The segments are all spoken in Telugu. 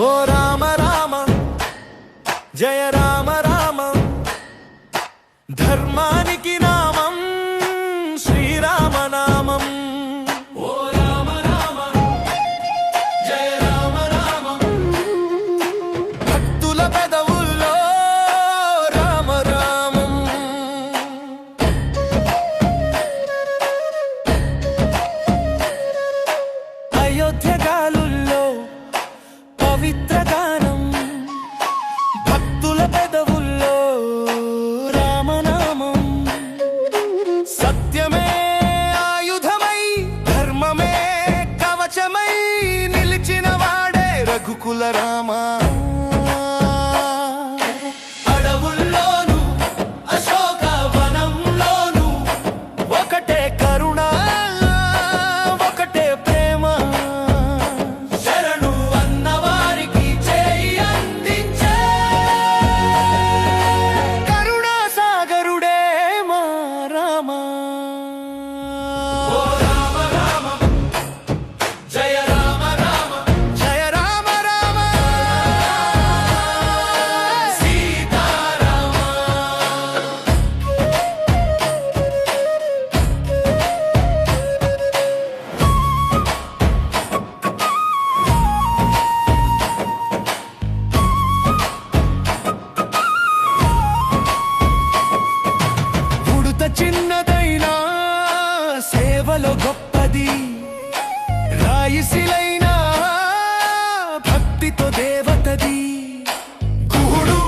ఓ రామ రామ జయ రామ రామ. ధర్మానికి నా పవిత్ర గానం. భక్తుల పెదవుల్లో రామనామం. సత్యమే ఆయుధమై ధర్మమే కవచమై నిలిచిన వాడే రఘుకుల రామా. సేవలో గొప్పది. రాయిసిలైనా భక్తితో దేవతది. గూడు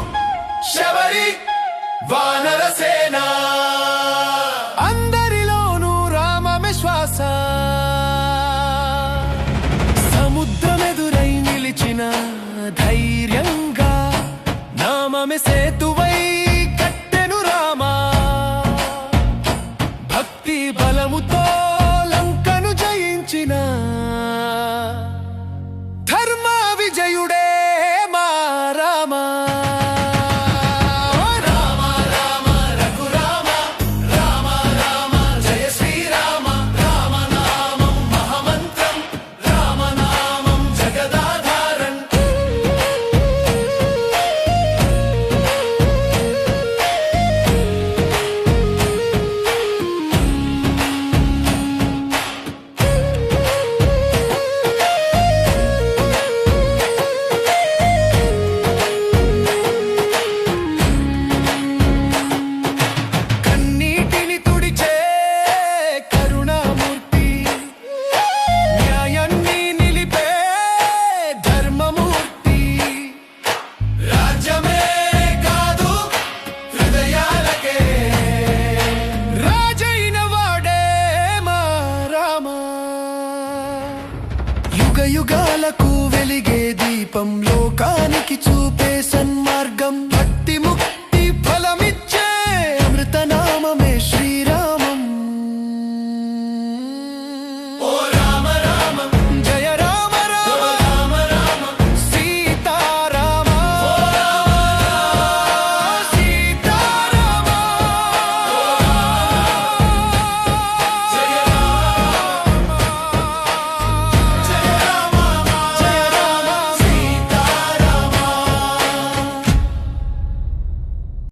శబరి వానర సేన. అందరిలోనూ రామమే శ్వాస సముద్రమెదురై నిలిచిన ధైర్యంగా నామమే యుగ యుగాలకు వెలిగే దీపం. లోకానికి చూపే సన్మార్గం.